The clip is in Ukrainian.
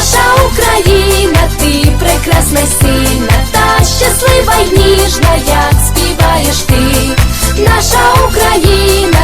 наша Україна, ти прекрасна, сильна та щаслива й ніжна, як співаєш ти, наша Україна.